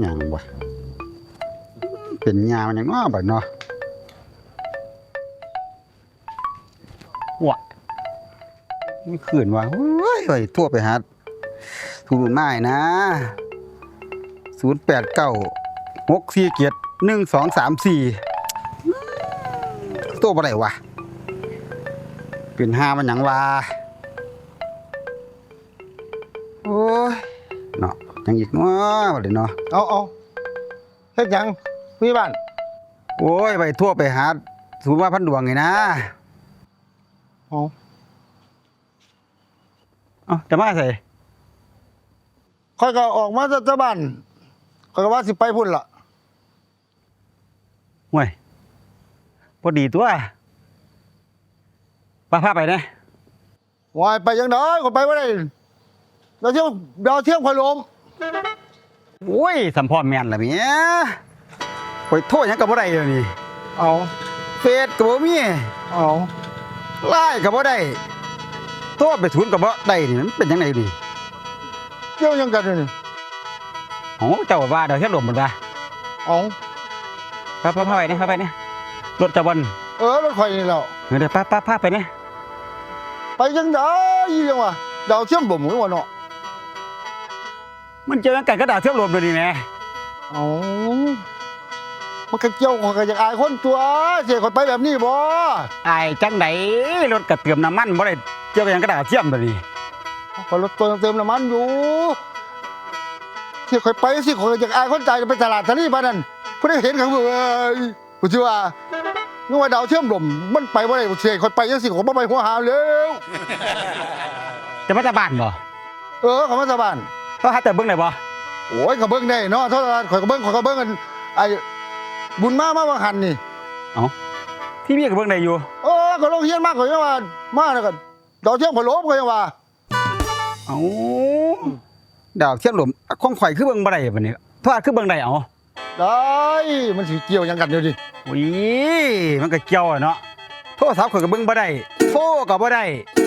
หยังวะเป็นยามันหยังเนาะบัดเนาะวะไม่ขืนว่ะเฮ้ยเฮ้ยทั่วไปหาถูกไม้นะศูนย์แปดเก้าหกสี่เกียรหนึ่งสองสามสี่ตัวอะไรวะเป็นห้ามันหยังวะโอ้ยเนาะ ยังอีกเนาะบัดนี้เนาะเอาเอาเฮ็ดหยังพี่บ้าน โอ้ย ไปทั่วไปหาศูนย์ว่าพันดวงไงนะเอาเอ้าจะมาใส่ค่อยก็ออกมาจากบ้านค่อยก็ว่าสิไปพุ่นล่ะ ห่วยพอดีตัวป้าพาไปนะวายไปยังไดก็ไปบ่ได้เราเที่ยวเราเที่ยวข่อยลม โอ้ยสัมพอแมนละเมียไปโทษหยังกับบ่ได้เลยวนี่เอาเฟซกับบ่มีเอาไล่กับบ่ได้โทษไปศูนย์กับบ่ได้นี่มันเป็นยังไงนี่เที่ยวยังกันอยู่นี่โอ้เจ้าว่าเดี๋ยวเฮ็ดหลมมันว่าเอาป้าป้าพาไปนี่พาไปนี่รถจะบอลเออรถข่อยนี่แล้วเดี๋ยวป้าป้าพาไปนี่ไปยังไดยังวะดาวเที่ยมบ่หมูวะเนาะ มันเจอกันกระดาษเทียบรวมเลยนี่แหม่เอามันก็เกี่ยวข่อยก็อยากอายคนตัว เสียข่อยไปแบบนี้บ่อายจังไดรถกระเติมน้ำมันบ่ได้เกี่ยวกับหยังกระดาษเทียมตัวนี้ข่อยรถตัวเติมน้ำมันอยู่เสียข่อยไปสิข่อยก็อยากอายคนใจายไปตลาดทะเลบ้านนั้นผู้ได้เห็นเขาเอ้ยกูสิว่านึกว่าดาวเทียมลมมันไปบ่ได้เสียข่อยไปจังสิข่อยบ่ไปหัวหาแล้วจะมาจากบ้านบ่ เออเขามาสบาน เขาหาแต่เบิ่งได้บ่โอ้ยก็เบิ่งได้เนาะโทษนะข่อยก็เบิ่งข่อยก็เบิ่งกันไอ้บุญมามาบางหันนี่ที่มีก็เบิ่งได้อยู่เออก็ลงเฮียนมากข่อยยังว่ามาแล้วก็ดาวเทียมข่อยลบข่อยยังว่าเอ้าดาวเทียมรวมของข่อยคือเบิ่งบ่ได้บัดนี้โทษคือเบิ่งได้เอ้าได้มันสิเกี่ยวหยังกันอยู่ดิอุ้ยมันก็เกี่ยวอะเนาะโท รศัพท์ข่อยก็เบิ่งบ่ได้โทรก็บ่ได้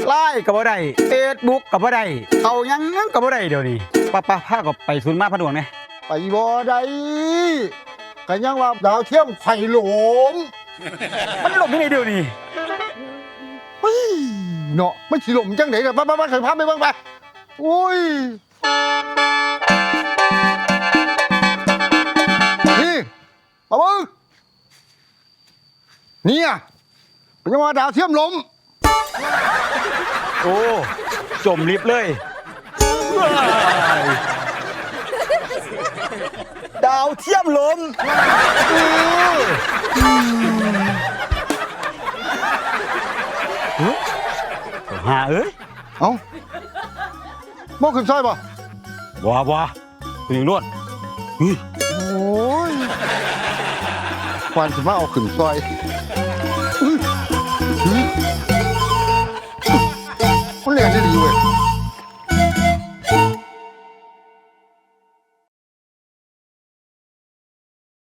ไลน์ก็บ่ได้ Facebook ก็บ่ได้เอาหยังก็บ่ได้เดี๋ยวนี้ป้าป้าพาก็ไปศูนย์มาพะดวงแหน่ไปบ่ได้ก็ยังว่าดาวเทียมไข่หลมมันหลบที่ไหนเดี๋ยวนี้เฮ้ยเนาะมันสิหลมจังได๋ล่ะไปไปไปข่อยพาไปเบิ่งไปอุ้ยนี่มาเบิ่งเนี่ย เป็นยังว่าดาวเทียมลมโอ้ จมลิฟต์เลยดาวเทียมลมหาเอ้ยเอ้าโมขึ้นซอยป่ะว้าว้าถึงนวดเฮ้ยโอ้ยควานสิมาเอาขึ้นซอยอื้อ Hmm?